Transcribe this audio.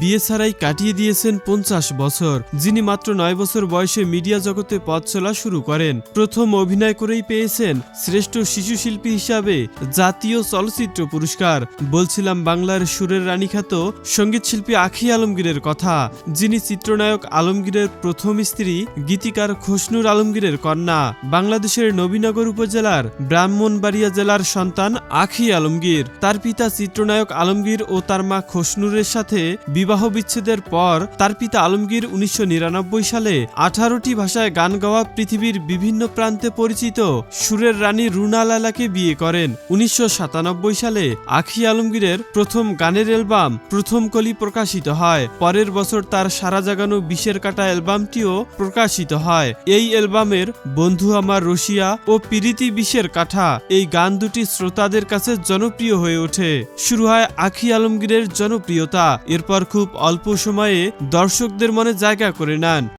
বিয়ে ছাড়াই কাটিয়ে দিয়েছেন পঞ্চাশ বছর, যিনি মাত্র নয় বছর বয়সে মিডিয়া জগতে পথ চলা শুরু করেন। প্রথম অভিনয় করেই পেয়েছেন শ্রেষ্ঠ শিশু শিল্পী হিসাবে জাতীয় চলচ্চিত্র পুরস্কার। বলছিলাম বাংলার সুরের রানী খ্যাত সংগীত শিল্পী আখি আলমগীরের কথা, যিনি চিত্রনায়ক আলমগীরের প্রথম স্ত্রী, গীতিকার খসনুর আলমগীরের কন্যা। বাংলাদেশের নবীনগর উপজেলার ব্রাহ্মণবাড়িয়া জেলার সন্তান আখি আলমগীর। তার পিতা চিত্রনায়ক আলমগীর ও তার মা খসনুরের সাথে বিবাহ বিচ্ছেদের পর তার পিতা আলমগীর উনিশশো নিরানব্বই সালে আঠারোটি ভাষায় গান গাওয়া পৃথিবীর বিভিন্ন প্রান্তে পরিচিত সুরের রানী রুনা লালাকে বিয়ে করেন। উনিশশো সালে আখি আলমগীরের প্রথম গানের অ্যালবাম প্রথম কলি প্রকাশিত হয়। পরের বছর তার সারা জাগানো বিশের কাটা অ্যালবামটিও প্রকাশিত হয়। এই অ্যালবামের বন্ধু আমার রশিয়া ও পিরিতি বিশের কাঠা এই গান দুটি শ্রোতাদের কাছে জনপ্রিয় হয়ে ওঠে। শুরু হয় আখি আলমগীরের জনপ্রিয়তা। এরপর খুব অল্প সময়ে দর্শকদের মনে জায়গা করে নেন।